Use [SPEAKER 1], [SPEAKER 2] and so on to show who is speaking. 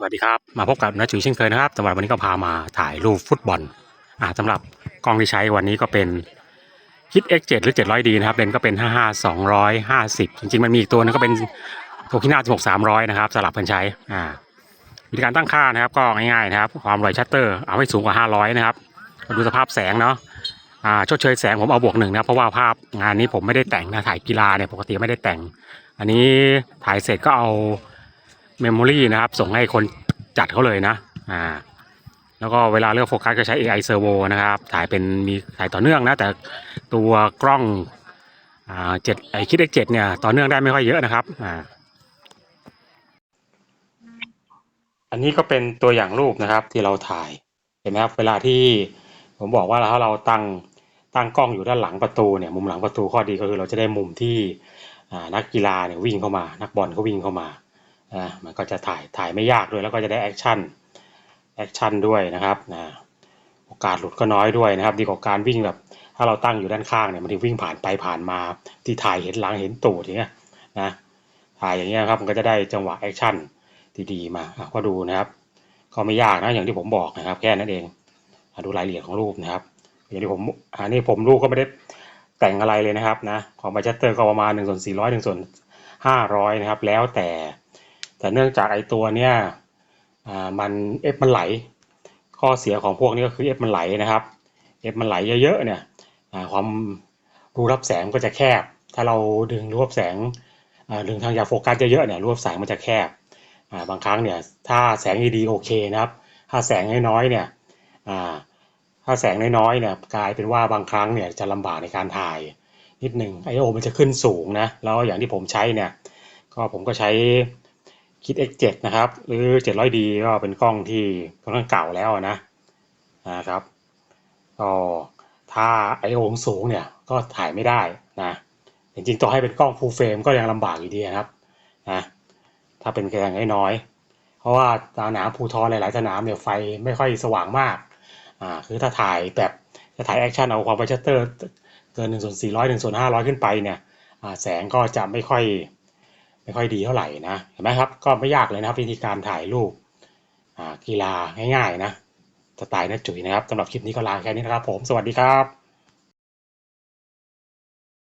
[SPEAKER 1] สวัสดีครับ มาพบกับน้าจุ๋ยเช่นเคยนะครับสำหรับวันนี้ก็พามาถ่ายรูปฟุตบอลอ่าสำหรับกล้องที่ใช้วันนี้ก็เป็นคิด X7 หรือ 700D นะครับเลนก็เป็น 55 250 จริงๆ มันมีอีกตัวนึงก็เป็นโทคิน่า16 300 นะครับ สลับกันใช้อ่าวิธีการตั้งค่านะครับก็ง่ายๆนะครับ ความไวชัตเตอร์เอาให้สูงกว่า 500 นะครับดูสภาพแสงเนาะอ่าชดเชยแสงผมเอาบวกหนึ่งนะเพราะว่าภาพงานนี้ผมไม่ได้แต่งนะถ่ายกีฬาเนี่ยปกติไม่ได้แต่ง อันนี้ถ่ายเสร็จก็เอา เมมโมรีนะครับ ส่งให้คนจัดเขาเลยนะ อ่า แล้วก็เวลาเลือกโฟกัสก็ใช้ AI Servo นะครับ ถ่ายเป็นมีถ่ายต่อเนื่องนะ แต่ตัวกล้องอ่าเจ็ดไอคิด X7 เนี่ย ต่อเนื่องได้ไม่ค่อยเยอะนะครับ อ่า อันนี้ก็เป็นตัวอย่างรูปนะครับที่เราถ่าย เห็นไหมครับ เวลาที่ผมบอกว่าถ้าเราตั้งตั้งกล้องอยู่ด้านหลังประตูเนี่ย มุมหลังประตูข้อดีก็คือเราจะได้มุมที่อ่านักกีฬาเนี่ยวิ่งเข้ามา นักบอลเขาวิ่งเข้ามา นะมันก็จะถ่ายถ่ายไม่ยากด้วยแล้วก็จะได้แอคชั่นแอคชั่นด้วยนะครับนะโอกาสหลุดก็น้อยด้วยนะครับ ดีกว่าการวิ่งแบบถ้าเราตั้งอยู่ด้านข้างเนี่ยมันที่วิ่งผ่านไปผ่านมาที่ถ่ายเห็นหลังเห็นตูดอย่างเงี้ยนะถ่ายอย่างเงี้ยครับมันก็จะได้จังหวะแอคชั่นดีๆมาก็ดูนะครับก็ไม่ยากนะอย่างที่ผมบอกนะครับ แค่นั้นเองดูรายละเอียดของรูปนะครับ อย่างที่ผมอันนี้ผมรูปก็ไม่ได้แต่งอะไรเลยนะครับนะของบัจเตอร์ก็ประมาณหนึ่งส่วนสี่ร้อยหนึ่งส่วนห้าร้อยนะครับ แล้วแต่ แต่เนื่องจากไอตัวเนี้ยอ่ามันเอฟมันไหล ข้อเสียของพวกนี้ก็คือเอฟมันไหลนะครับเอฟมันไหลเยอะๆเนี่ยความรูรับแสงก็จะแคบ ถ้าเราดึงรูรับแสงอ่าดึงทางยาโฟกัสเยอะๆเนี่ยรูรับแสงมันจะแคบอ่าบางครั้งเนี่ยถ้าแสงดีๆโอเคนะครับ ถ้าแสงน้อยๆเนี่ยอ่าถ้าแสงน้อยๆเนี่ยกลายเป็นว่าบางครั้งเนี่ยจะลำบากในการถ่ายนิดหนึ่งไอโอมันจะขึ้นสูงนะแล้วอย่างที่ผมใช้เนี่ยก็ผมก็ใช้ คิด X7 นะครับ หรือ 700D ก็เป็นกล้องที่ค่อนข้างเก่าแล้วนะนะครับก็ถ้า I/O สูงเนี่ยก็ถ่ายไม่ได้นะจริงๆต่อให้เป็นกล้อง full frame ก็ยังลำบากอยู่ดีนะครับนะถ้าเป็นแสงน้อยๆเพราะว่าสนามภูทรหลายๆสนามเนี่ยไฟไม่ค่อยสว่างมากอ่าคือถ้าถ่ายแบบจะถ่ายแอคชั่นเอาความไวชัตเตอร์เกิน1ส่วน400 1ส่วน500 ขึ้นไปเนี่ยอ่าแสงก็จะไม่ค่อย ไม่ค่อยดีเท่าไหร่นะเห็นไหมครับก็ไม่ยากเลยนะครับวิธีการถ่ายรูปกีฬาง่ายๆนะสไตล์นัดจุ๋ยนะครับสำหรับคลิปนี้ก็ลาแค่นี้นะครับผมสวัสดีครับ